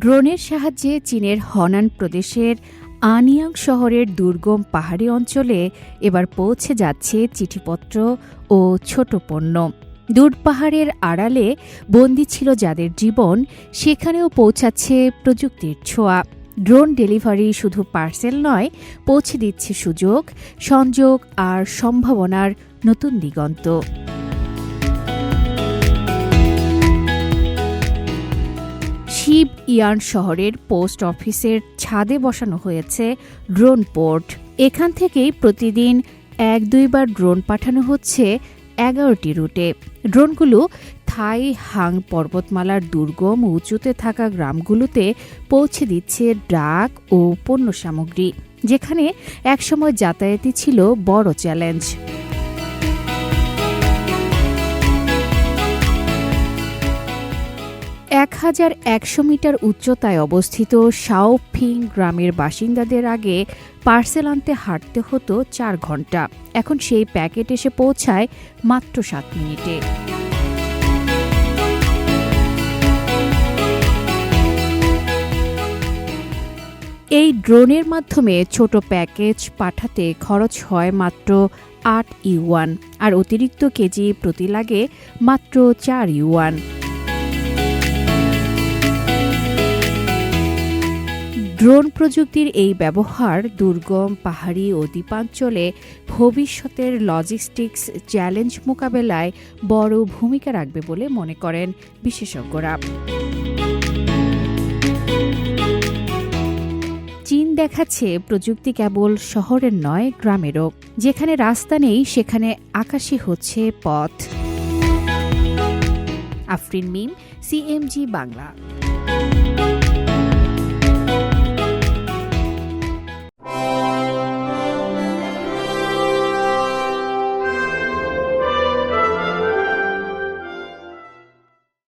ড্রোনের সাহায্যে চীনের হনান প্রদেশের আনিয়াং শহরের দুর্গম পাহাড়ি অঞ্চলে এবার পৌঁছে যাচ্ছে চিঠিপত্র ও ছোট পণ্য। দূর পাহাড়ের আড়ালে বন্দি ছিল যাদের জীবন, সেখানেও পৌঁছাচ্ছে প্রযুক্তির ছোঁয়া। ড্রোন ডেলিভারি শুধু পার্সেল নয়, পৌঁছে দিচ্ছে সুযোগ, সংযোগ আর সম্ভাবনার নতুন দিগন্ত। শিব ইয়ান শহরের পোস্ট অফিসের ছাদে বসানো হয়েছে ড্রোন পোর্ট। এখান থেকেই প্রতিদিন এক দুইবার ড্রোন পাঠানো হচ্ছে এগারোটি রুটে। ড্রোনগুলো থাই হাং পর্বতমালার দুর্গম উঁচুতে থাকা গ্রামগুলোতে পৌঁছে দিচ্ছে ডাক ও পণ্য সামগ্রী, যেখানে একসময় যাতায়াতই ছিল বড় চ্যালেঞ্জ। এক হাজার একশো মিটার উচ্চতায় অবস্থিত শাওফিং গ্রামের বাসিন্দাদের আগে পার্সেল আনতে হাঁটতে হতো চার ঘণ্টা। এখন সেই প্যাকেট এসে পৌঁছায় মাত্র সাত মিনিটে। এই ড্রোনের মাধ্যমে ছোট প্যাকেজ পাঠাতে খরচ হয় মাত্র আট ইউয়ান, আর অতিরিক্ত কেজি প্রতি লাগে মাত্র চার ইউয়ান। ড্রোন প্রযুক্তির এই ব্যবহার দুর্গম, পাহাড়ি ও দ্বীপাঞ্চলে ভবিষ্যতের লজিস্টিক্স চ্যালেঞ্জ মোকাবেলায় বড় ভূমিকা রাখবে বলে মনে করেন বিশেষজ্ঞরা। চীন দেখাচ্ছে প্রযুক্তি কেবল শহরের নয়, গ্রামেরও। যেখানে রাস্তা নেই, সেখানে আকাশে হচ্ছে পথ। আফরিন মিম, সিএমজি বাংলা।